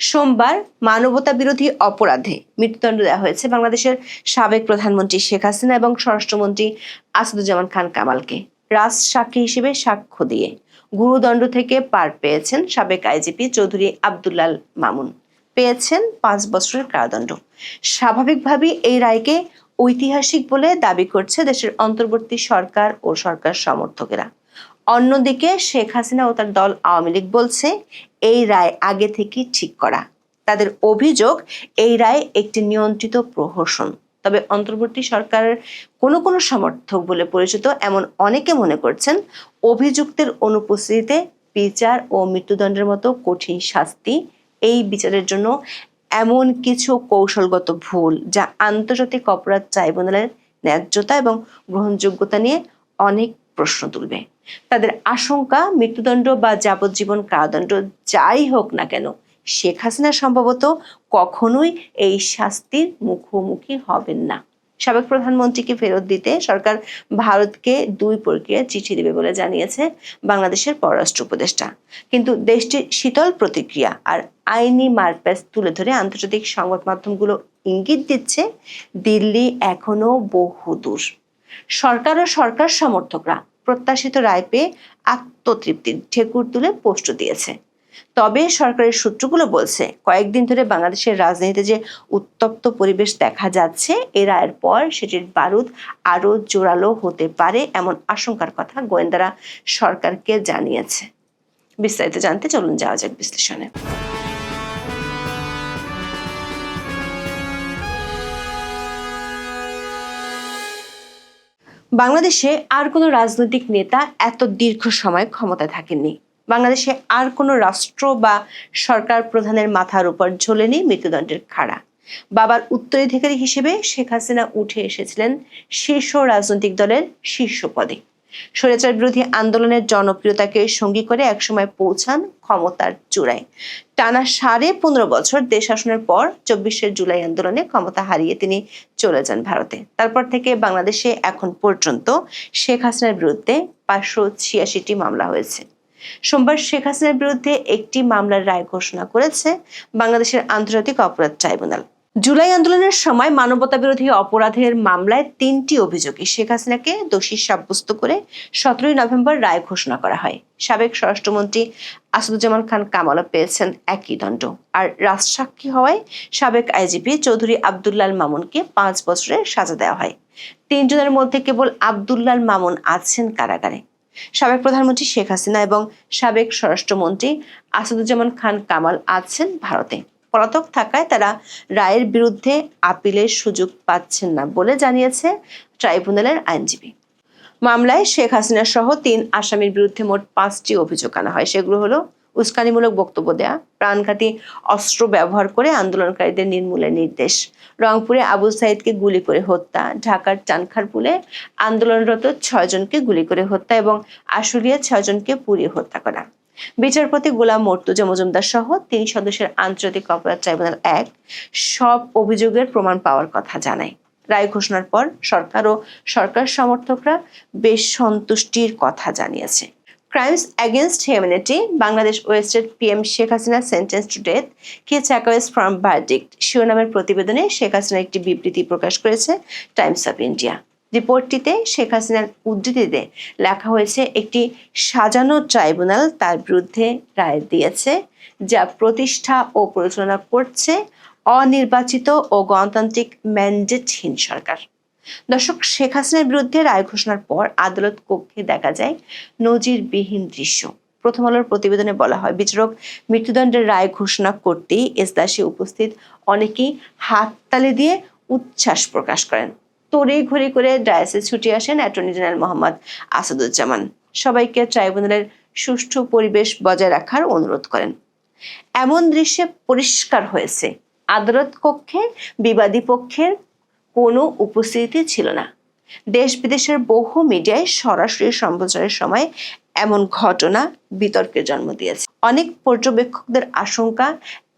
সোমবার মানবতা বিরোধী অপরাধে মৃত্যুদণ্ড দেওয়া হয়েছে বাংলাদেশের সাবেক প্রধানমন্ত্রী শেখ হাসিনা এবং স্বরাষ্ট্রমন্ত্রী আসাদুজ্জামান খান কামালকে। রাজ সাক্ষী হিসেবে সাক্ষ্য দিয়ে গুরুদণ্ড থেকে পার পেয়েছেন সাবেক আইজিপি চৌধুরী আবদুল্লাল মামুন। পেয়েছেন পাঁচ বছরের কারাদণ্ড। স্বাভাবিকভাবেই এই রায়কে ঐতিহাসিক বলে দাবি করছে দেশের অন্তর্বর্তী সরকার ও সরকার সমর্থকেরা। অন্যদিকে শেখ হাসিনা ও তার দল আওয়ামী লীগ বলছে, এই রায় আগে থেকেই ঠিক করা। তাদের অভিযোগ, এই রায় একটি নিয়ন্ত্রিত প্রহসন। তবে অন্তর্বর্তী সরকারের কোনো কোনো সমর্থক বলে পরিচিত এমন অনেকে মনে করছেন, অভিযুক্তের অনুপস্থিতিতে বিচার ও মৃত্যুদণ্ডের মতো কঠিন শাস্তি, এই বিচারের জন্য এমন কিছু কৌশলগত ভুল যা আন্তর্জাতিক অপরাধ ট্রাইব্যুনালের ন্যায্যতা এবং গ্রহণযোগ্যতা নিয়ে অনেক প্রশ্ন তুলবে। তাদের আশঙ্কা, মৃত্যুদণ্ড বা যাবজ্জীবন কারাদণ্ড যাই হোক না কেন, শেখ হাসিনা সম্ভবত কখনোই এই শাস্তির মুখোমুখি হবেন না। সাবেক প্রধানমন্ত্রীকে ফেরত দিতে সরকার ভারতকে দুই প্রক্রিয়া চিঠি দেবে বলে জানিয়েছে বাংলাদেশের পররাষ্ট্র উপদেষ্টা। কিন্তু দেশটির শীতল প্রতিক্রিয়া আর আইনি মারপ্যাচ তুলে ধরে আন্তর্জাতিক সংবাদ মাধ্যমগুলো ইঙ্গিত দিচ্ছে, দিল্লি এখনও বহু দূর সরকার ও সরকার সমর্থকরা প্রত্যাশিত রায় পেয়ে আত্মতৃপ্তির ঠেকুর তুলে পোস্ট দিয়েছে। তবে সরকারের সূত্রগুলো বলছে, কয়েকদিন ধরে বাংলাদেশের রাজনীতিতে যে উত্তপ্ত পরিবেশ দেখা যাচ্ছে, এ রায়ের পর সেটির বারুদ আরও জোরালো হতে পারে এমন আশঙ্কার কথা গোয়েন্দারা সরকারকে জানিয়েছে। বিস্তারিত জানতে চলুন যাওয়া যাক বিশ্লেষণে। বাংলাদেশে আর কোনো রাজনৈতিক নেতা এত দীর্ঘ সময় ক্ষমতায় থাকেননি। বাংলাদেশে আর কোনো রাষ্ট্র বা সরকার প্রধানের মাথার উপর ঝোলেনি মৃত্যুদণ্ডের খাড়া। বাবার উত্তরাধিকারী হিসেবে শেখ হাসিনা উঠে এসেছিলেন শীর্ষ রাজনৈতিক দলের শীর্ষ পদে। স্বৈরাচার বিরোধী আন্দোলনের জনপ্রিয়তাকে সঙ্গী করে একসময় পৌঁছান ক্ষমতার চূড়ায়। টানা সাড়ে পনেরো বছর দেশ শাসনের পর চব্বিশের জুলাই আন্দোলনে ক্ষমতা হারিয়ে তিনি চলে যান ভারতে। তারপর থেকে বাংলাদেশে এখন পর্যন্ত শেখ হাসিনার বিরুদ্ধে পাঁচশো ছিয়াশিটি মামলা হয়েছে। সোমবার শেখ হাসিনার বিরুদ্ধে একটি মামলার রায় ঘোষণা করেছে বাংলাদেশের আন্তর্জাতিক অপরাধ ট্রাইব্যুনাল। জুলাই আন্দোলনের সময় মানবতা বিরোধী অপরাধের মামলায় তিনটি অভিযোগে শেখ হাসিনাকে দোষী সাব্যস্ত করে সতেরোই নভেম্বর রায় ঘোষণা করা হয়। সাবেক স্বরাষ্ট্রমন্ত্রী আসাদুজ্জামান খান কামালও পেয়েছেন একই দণ্ড। আর রাজসাক্ষী হওয়ায় সাবেক আইজিপি চৌধুরী আবদুল্লাল মামুনকে পাঁচ বছরের সাজা দেওয়া হয়। তিনজনের মধ্যে কেবল আবদুল্লাল মামুন আছেন কারাগারে। সাবেক প্রধানমন্ত্রী শেখ হাসিনা এবং সাবেক স্বরাষ্ট্রমন্ত্রী আসাদুজ্জামান খান কামাল আছেন ভারতে। পলাতক থাকায় তারা রায়ের বিরুদ্ধে আপিলের সুযোগ পাচ্ছেন না বলে জানিয়েছে ট্রাইব্যুনালের আইনজীবী। মামলায় শেখ হাসিনা সহ তিন আসামির বিরুদ্ধে মোট পাঁচটি অভিযোগ আনা হয়। সেগুলো হলো উস্কানিমূলক বক্তব্য দেয়া, প্রাণঘাতী অস্ত্র ব্যবহার করে আন্দোলনকারীদের নির্মূলের নির্দেশ, রংপুরে আবু সাইদকে গুলি করে হত্যা, ঢাকার চানখারপুলে আন্দোলনরত ছয়জনকে গুলি করে হত্যা এবং আশুলিয়া ছয়জনকে পুড়িয়ে হত্যা করা। বিচারপতি গোলাম মর্তুজা মজুমদার সহ তিন সদস্যের আন্তর্জাতিক অপরাধ ট্রাইব্যুনাল এক সব অভিযোগের প্রমাণ পাওয়ার কথা জানায়। রায় ঘোষণার পর সরকার ও সরকার সমর্থকরা বেশ সন্তুষ্টির কথা জানিয়েছে। Crimes against humanity, Bangladesh ousted PM Sheikh Hasina sentence to death, কে চ্যাকওয়েস ফ্রম ভার্ডিক্ট শিরোনামের প্রতিবেদনে শেখ হাসিনা একটি বিবৃতি প্রকাশ করেছে টাইমস অফ ইন্ডিয়া। রিপোর্টটিতে শেখ হাসিনার উদ্ধৃতিতে লেখা হয়েছে, একটি সাজানো ট্রাইব্যুনাল তার বিরুদ্ধে রায় দিয়েছে, যা প্রতিষ্ঠা ও পরিচালনা করছে অনির্বাচিত ও গণতান্ত্রিক ম্যান্ডেটহীন সরকার। দর্শক, শেখ হাসিনার বিরুদ্ধে রায় ঘোষণার পর আদালত কক্ষে দেখা যায় নজিরবিহীন দৃশ্য। প্রথম আলোর প্রতিবেদনে বলা হয়, বিচারক মৃত্যুদণ্ডের রায় ঘোষণা করতেই এজলাসে উপস্থিত অনেকেই হাততালি দিয়ে উচ্ছ্বাস প্রকাশ করেন। তড়ি ঘড়ি করে ডায়াসে ছুটে আসেন অ্যাটর্নি জেনারেল মোহাম্মদ আসাদুজ্জামান। সবাইকে ট্রাইব্যুনালের সুষ্ঠু পরিবেশ বজায় রাখার অনুরোধ করেন। এমন দৃশ্যে পরিষ্কার হয়েছে, আদালত কক্ষে বিবাদী পক্ষের কোনো উপস্থিতি ছিল না। দেশ বিদেশের বহু মিডিয়ায় সরাসরি সম্প্রচারের সময় এমন ঘটনা বিতর্কের জন্ম দিয়েছে। অনেক পর্যবেক্ষকদের আশঙ্কা,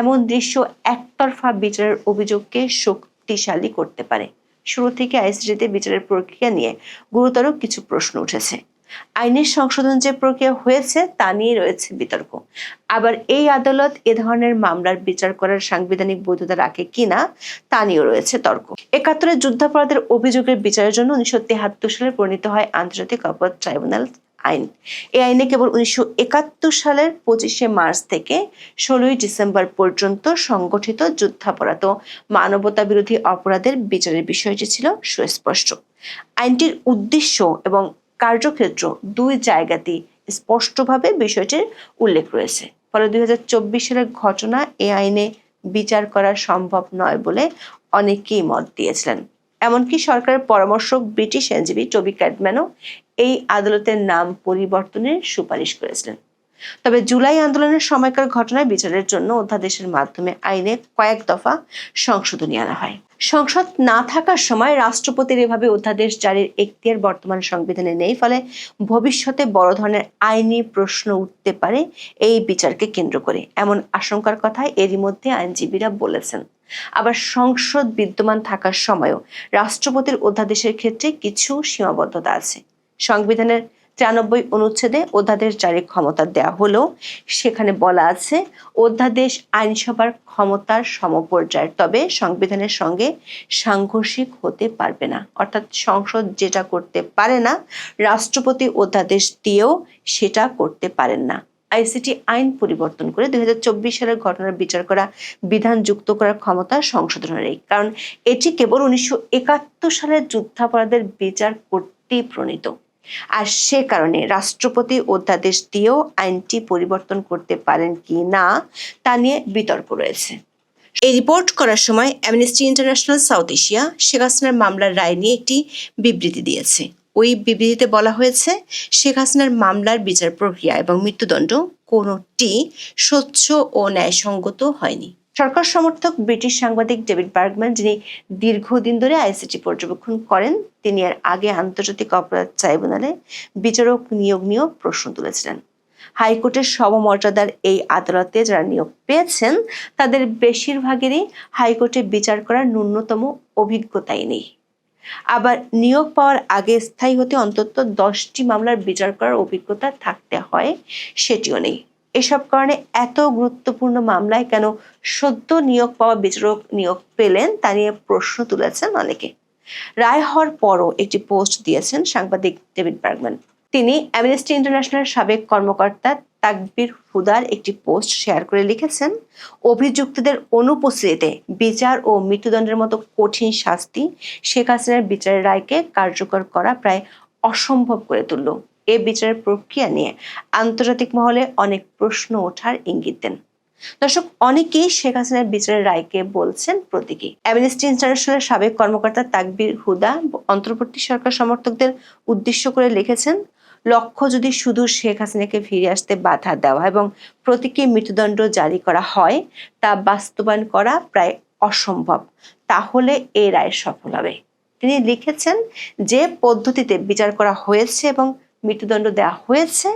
এমন দৃশ্য একতরফা বিচারের অভিযোগকে শক্তিশালী করতে পারে। শুরু থেকে আইসিটিতে বিচারের প্রক্রিয়া নিয়ে গুরুতর কিছু প্রশ্ন উঠেছে। আইনের সংশোধন যে প্রক্রিয়া হয়েছে, তা নিয়ে রয়েছে বিতর্ক। আবার এই আদালত এ ধরনের মামলার বিচার করার সাংবিধানিক বৈধতা রাখে কিনা, তা নিয়েও রয়েছে তর্ক। একাত্তরের যুদ্ধাপরাধের অভিযোগের বিচারের জন্য উনিশশো সালে পরিণত হয় আন্তর্জাতিক অপরাধ ট্রাইব্যুনাল আইন। এই আইনে কেবল উনিশশো একাত্তর সালের পঁচিশে মার্চ থেকে ষোলোই ডিসেম্বর পর্যন্ত সংগঠিত যুদ্ধাপরাধ মানবতা বিরোধী অপরাধের বিচারের বিষয়টি ছিল সুস্পষ্ট। আইনটির উদ্দেশ্য এবং কার্যক্ষেত্র দুই জায়গাতেই স্পষ্টভাবে বিষয়টির উল্লেখ রয়েছে। ফলে দুই হাজার চব্বিশ সালের ঘটনা এ আইনে বিচার করা সম্ভব নয় বলে অনেকেই মত দিয়েছিলেন। এমনকি সরকারের পরামর্শক ব্রিটিশ আইনজীবী টবি ক্যাডম্যানও এই আদালতের নাম পরিবর্তনের সুপারিশ করেছিলেন। তবে জুলাই আন্দোলনের সময়কার ঘটনায় বিচারের জন্য অধ্যাদেশের মাধ্যমে আইনে কয়েক দফা সংশোধনী আনা হয়। সংসদ না থাকার সময় রাষ্ট্রপতির এভাবে অধ্যাদেশ জারির এখতিয়ার বর্তমান সংবিধানে নেই, ফলে ভবিষ্যতে বড় ধরনের আইনি প্রশ্ন উঠতে পারে এই বিচারকে কেন্দ্র করে। এমন আশঙ্কার কথা এরই মধ্যে আইনজীবীরা বলেছেন। আবার সংসদ বিদ্যমান থাকার সময়ও রাষ্ট্রপতির অধ্যাদেশের ক্ষেত্রে কিছু সীমাবদ্ধতা আছে। সংবিধানের তিরানব্বই অনুচ্ছেদে অধ্যাদেশ জারির ক্ষমতা দেওয়া হলেও সেখানে বলা আছে, অধ্যাদেশ আইনসভার ক্ষমতার সমপর্যায়ের তবে সংবিধানের সঙ্গে সাংঘর্ষিক হতে পারবে না। অর্থাৎ সংসদ যেটা করতে পারে না, রাষ্ট্রপতি অধ্যাদেশ দিয়েও সেটা করতে পারেন না। আইসিটি আইন পরিবর্তন করে দুই হাজার চব্বিশ সালের ঘটনার বিচার করা, বিধান যুক্ত করার ক্ষমতা সংশোধনের কারণ এটি কেবল উনিশশো একাত্তর সালের যুদ্ধাপরাধের বিচার করতেই প্রণীত। আর সে কারণে রাষ্ট্রপতি অধ্যাদেশ দিয়েও আইনটি পরিবর্তন করতে পারেন কি না, তা নিয়ে বিতর্ক রয়েছে। এই রিপোর্ট করার সময় Amnesty International South Asia Sheikh হাসিনার মামলার রায় নিয়ে একটি বিবৃতি দিয়েছে। ওই বিবৃতিতে বলা হয়েছে, শেখ হাসিনার মামলার বিচার প্রক্রিয়া এবং মৃত্যুদণ্ড কোনোটি স্বচ্ছ ও ন্যায়সঙ্গত হয়নি। সরকার সমর্থক ব্রিটিশ সাংবাদিক ডেভিড বার্গম্যান, যিনি দীর্ঘদিন ধরে আইসিটি পর্যবেক্ষণ করেন, তিনি এর আগে আন্তর্জাতিক অপরাধ ট্রাইব্যুনালে বিচারক নিয়োগ নিয়েও প্রশ্ন তুলেছিলেন। হাইকোর্টের সমমর্যাদার এই আদালতে যারা নিয়োগ পেয়েছেন, তাদের বেশিরভাগেরই হাইকোর্টে বিচার করার ন্যূনতম অভিজ্ঞতাই নেই। আবার নিয়োগ পাওয়ার আগে স্থায়ী হতে অন্তত দশটি মামলার বিচার করার অভিজ্ঞতা থাকতে হয়, সেটিও নেই। এসব কারণে এত গুরুত্বপূর্ণ মামলায় কেন সদ্য নিয়োগ পাওয়া বিচারক নিয়োগ পেলেন তা নিয়ে প্রশ্ন তুলেছেন অনেকে। রায় হওয়ার পরও একটি পোস্ট দিয়েছেন সাংবাদিক ডেভিড বার্গম্যান তিনি অ্যামনেস্টি ইন্টারন্যাশনাল সাবেক কর্মকর্তা তাকবির হুদার একটি পোস্ট শেয়ার করে লিখেছেন, অভিযুক্তদের অনুপস্থিতিতে বিচার ও মৃত্যুদণ্ডের মতো কঠিন শাস্তি শেখ হাসিনার বিচারের রায়কে কার্যকর করা প্রায় অসম্ভব করে তুলল। এ বিচারের প্রক্রিয়া নিয়ে আন্তর্জাতিক মহলে অনেক প্রশ্ন ওঠার ইঙ্গিত দেন। দর্শক, অনেকেই শেখ হাসিনার বিচারের রায়কে বলছেন প্রতীকী। অ্যামনেস্টি ইন্টারন্যাশনালের সাবেক কর্মকর্তা তাকবির হুদা অন্তর্বর্তী সরকার সমর্থকদের উদ্দেশ্য করে লিখেছেন, লক্ষ্য যদি শুধু শেখ হাসিনাকে ফিরে আসতে বাধা দেওয়া এবং প্রতীকী মৃত্যুদণ্ড জারি করা হয়, তা বাস্তবায়ন করা প্রায় অসম্ভব, তাহলে এ রায় সফল হবে। তিনি লিখেছেন যে পদ্ধতিতে বিচার করা হয়েছে এবং মৃত্যুদণ্ড দেওয়া হয়েছে,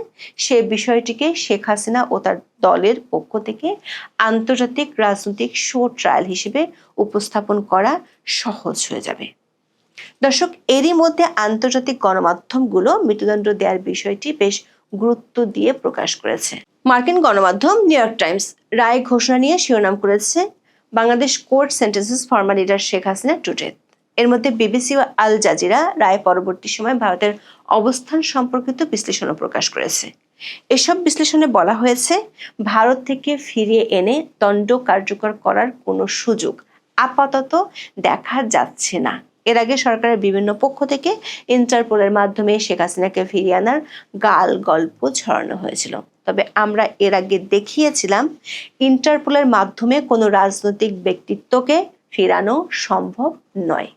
সে বিষয়টিকে শেখ হাসিনা ও তার দলের পক্ষ থেকে আন্তর্জাতিক রাজনৈতিক শো ট্রায়াল হিসেবে উপস্থাপন করা সহজ হয়ে যাবে। দর্শক, এরই মধ্যে আন্তর্জাতিক গণমাধ্যমগুলো মৃত্যুদণ্ড দেওয়ার বিষয়টি বেশ গুরুত্ব দিয়ে প্রকাশ করেছে। মার্কিন গণমাধ্যম নিউ ইয়র্ক টাইমস রায় ঘোষণা নিয়ে শিরোনাম করেছে Bangladesh court sentences former leader Sheikh Hasina to death এর মধ্যে বিবিসি ও আল জাজিরা রায় পরবর্তী সময় ভারতের অবস্থান সম্পর্কিত বিশ্লেষণও প্রকাশ করেছে। এসব বিশ্লেষণে বলা হয়েছে, ভারত থেকে ফিরিয়ে এনে দণ্ড কার্যকর করার কোনো সুযোগ আপাতত দেখা যাচ্ছে না। এর আগে সরকারের বিভিন্ন পক্ষ থেকে ইন্টারপোলের মাধ্যমে শেখ হাসিনাকে ফিরিয়ে আনার গাল গল্প ছড়ানো হয়েছিল। তবে আমরা এর আগে দেখিয়েছিলাম, ইন্টারপোলের মাধ্যমে কোনো রাজনৈতিক ব্যক্তিত্বকে ফেরানো সম্ভব নয়।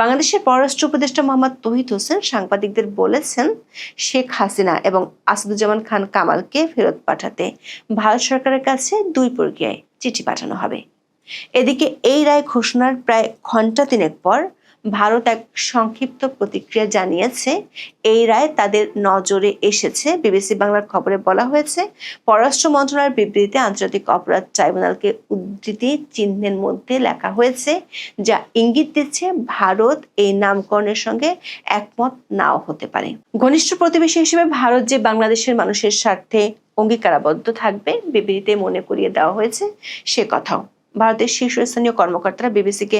বাংলাদেশের পররাষ্ট্র উপদেষ্টা মোহাম্মদ তহিদ হোসেন সাংবাদিকদের বলেছেন, শেখ হাসিনা এবং আসাদুজ্জামান খান কামালকে ফেরত পাঠাতে ভারত সরকারের কাছে দুই প্রক্রিয়ায় চিঠি পাঠানো হবে। এদিকে এই রায় ঘোষণার প্রায় ঘণ্টা তিনেক পর ভারত এক সংক্ষিপ্ত প্রতিক্রিয়া জানিয়েছে, এই রায় তাদের নজরে এসেছে। বিবিসি বাংলার খবরে বলা হয়েছে, পররাষ্ট্র মন্ত্রণালয়ের বিবৃতিতে আন্তর্জাতিক অপরাধ ট্রাইব্যুনালকে উদ্ধৃতি চিহ্নের মধ্যে লেখা হয়েছে, যা ইঙ্গিত দিচ্ছে ভারত এই নামকরণের সঙ্গে একমত নাও হতে পারে। ঘনিষ্ঠ প্রতিবেশী হিসেবে ভারত যে বাংলাদেশের মানুষের স্বার্থে অঙ্গীকারাবদ্ধ থাকবে, বিবৃতিতে মনে করিয়ে দেওয়া হয়েছে সে কথাও। ভারতের শীর্ষস্থানীয় কর্মকর্তারা বিবিসিকে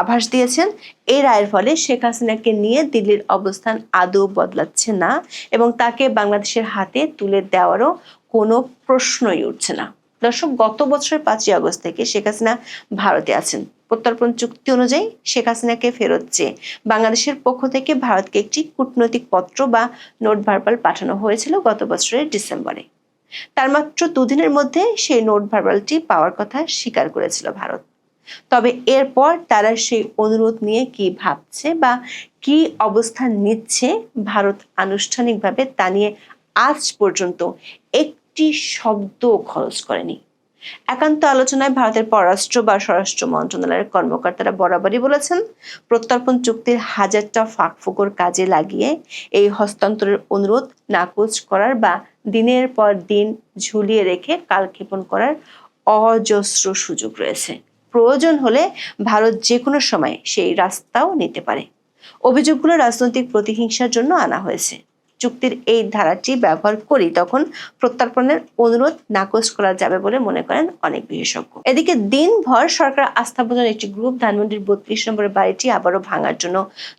আভাস দিয়েছেন। এই রায়ের ফলে শেখ হাসিনাকে নিয়ে দিল্লির অবস্থান আদৌ বদলাচ্ছে না এবং তাকে বাংলাদেশের হাতে তুলে দেওয়ারও কোনো প্রশ্নই উঠছে না। দর্শক, গত বছরের পাঁচই আগস্ট থেকে শেখ হাসিনা ভারতে আছেন। প্রত্যর্পণ চুক্তি অনুযায়ী শেখ হাসিনাকে ফেরত চেয়ে বাংলাদেশের পক্ষ থেকে ভারতকে একটি কূটনৈতিক পত্র বা নোট ভার্বাল পাঠানো হয়েছিল গত বছরের ডিসেম্বরে। তার মাত্র দুদিনের মধ্যে সেই নোট ভার্বালটি পাওয়ার কথা স্বীকার করেছিল ভারত। তবে এরপর তারা সেই অনুরোধ নিয়ে কি ভাবছে বা কি অবস্থান নিচ্ছে ভারত আনুষ্ঠানিকভাবে তা নিয়ে আজ পর্যন্ত একটি শব্দ খরচ করেনি। একান্ত আলোচনায় ভারতের পররাষ্ট্র বা স্বরাষ্ট্র মন্ত্রণালয়ের কর্মকর্তারা বরাবরই বলেছেন, প্রত্যর্পণ চুক্তির হাজারটা ফাঁকফোকর কাজে লাগিয়ে এই হস্তান্তরের অনুরোধ নাকচ করার বা দিনের পর দিন ঝুলিয়ে রেখে কালক্ষেপণ করার অজস্র সুযোগ রয়েছে। প্রয়োজন হলে ভারত যে কোনো সময় সেই রাস্তাও নিতে পারে। অভিযোগগুলো রাজনৈতিক প্রতিহিংসার জন্য আনা হয়েছে। চুক্তির এই ধারাটি ব্যবহার করি, তখন প্রত্যর্পণের অনুরোধ নাকচ করা যাবে বলে মনে করেন অনেক বিশেষজ্ঞ। এদিকে দিনভর সরকার আস্থাভোজন একটি গ্রুপ ধানমন্ডির বত্রিশ নম্বরের বাড়িটি আবারও ভাঙার জন্য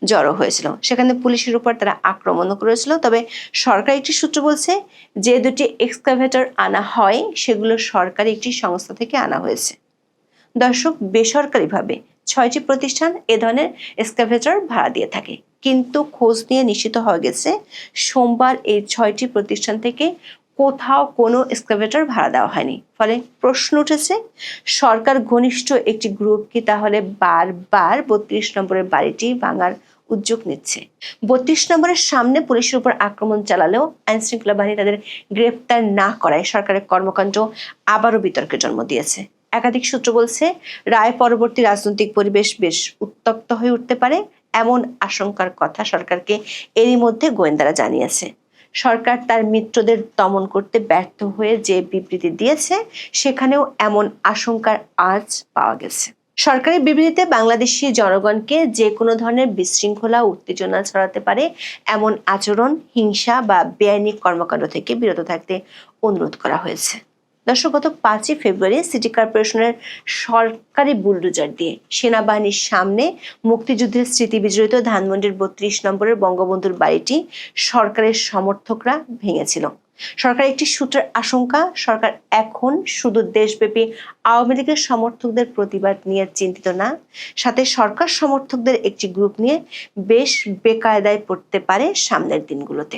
জড়ো হয়েছিল। সেখানে পুলিশের উপর তারা আক্রমণও করেছিল, তবে সরকার একটি সূত্র বলছে, যে দুটি এক্সকাভেটর আনা হয়, সেগুলো সরকারি একটি সংস্থা থেকে আনা হয়েছে। দর্শক, বেসরকারিভাবে ছয়টি প্রতিষ্ঠান এ ধরনের এক্সকাভেটর ভাড়া দিয়ে থাকে। কিন্তু খোঁজ নিয়ে নিশ্চিত হয়ে গেছে, সোমবার এই ছয়টি প্রতিষ্ঠান থেকে কোথাও কোনো এক্সকাভেটর ভাড়া দেওয়া হয়নি। ফলে প্রশ্ন উঠেছে, সরকার ঘনিষ্ঠ একটি গ্রুপ কি তাহলে বারবার বত্রিশ নম্বরের বাড়িটি ভাঙার উদ্যোগ নিচ্ছে? বত্রিশ নম্বরের সামনে পুলিশের উপর আক্রমণ চালালেও আইন শৃঙ্খলা বাহিনী তাদের গ্রেপ্তার না করায় সরকারের কর্মকাণ্ড আবারও বিতর্কের জন্ম দিয়েছে। একাধিক সূত্র বলছে, রায় পরবর্তী রাজনৈতিক পরিবেশ বেশ উত্তপ্ত হয়ে উঠতে পারে এমন আশঙ্কার কথা সরকারকে এরই মধ্যে গোয়েন্দারা জানিয়েছে। সরকার তার মিত্রদের দমন করতে ব্যর্থ হয়ে যে বিবৃতি দিয়েছে, সেখানেও এমন আশঙ্কার আজ পাওয়া গেছে। সরকারি বিবৃতিতে বাংলাদেশি জনগণকে যে কোনো ধরনের বিশৃঙ্খলা, উত্তেজনা ছড়াতে পারে এমন আচরণ, হিংসা বা বেআইনি কর্মকাণ্ড থেকে বিরত থাকতে অনুরোধ করা হয়েছে। দর্শক, গত পাঁচই ফেব্রুয়ারি সিটি কর্পোরেশনের সরকারি বুলডোজার দিয়ে সেনাবাহিনীর সামনে মুক্তিযুদ্ধের স্মৃতি বিজড়িত ধানমন্ডির বত্রিশ নম্বরের বঙ্গবন্ধুর বাড়িটি সরকারের সমর্থকরা ভেঙেছিল। সরকার একটি সূত্রের আশঙ্কা, সরকার এখন শুধু দেশব্যাপী আওয়ামী লীগের সমর্থকদের প্রতিবাদ নিয়ে চিন্তিত না, সাথে সরকার সমর্থকদের একটি গ্রুপ নিয়ে বেশ বেকায়দায় পড়তে পারে সামনের দিনগুলোতে।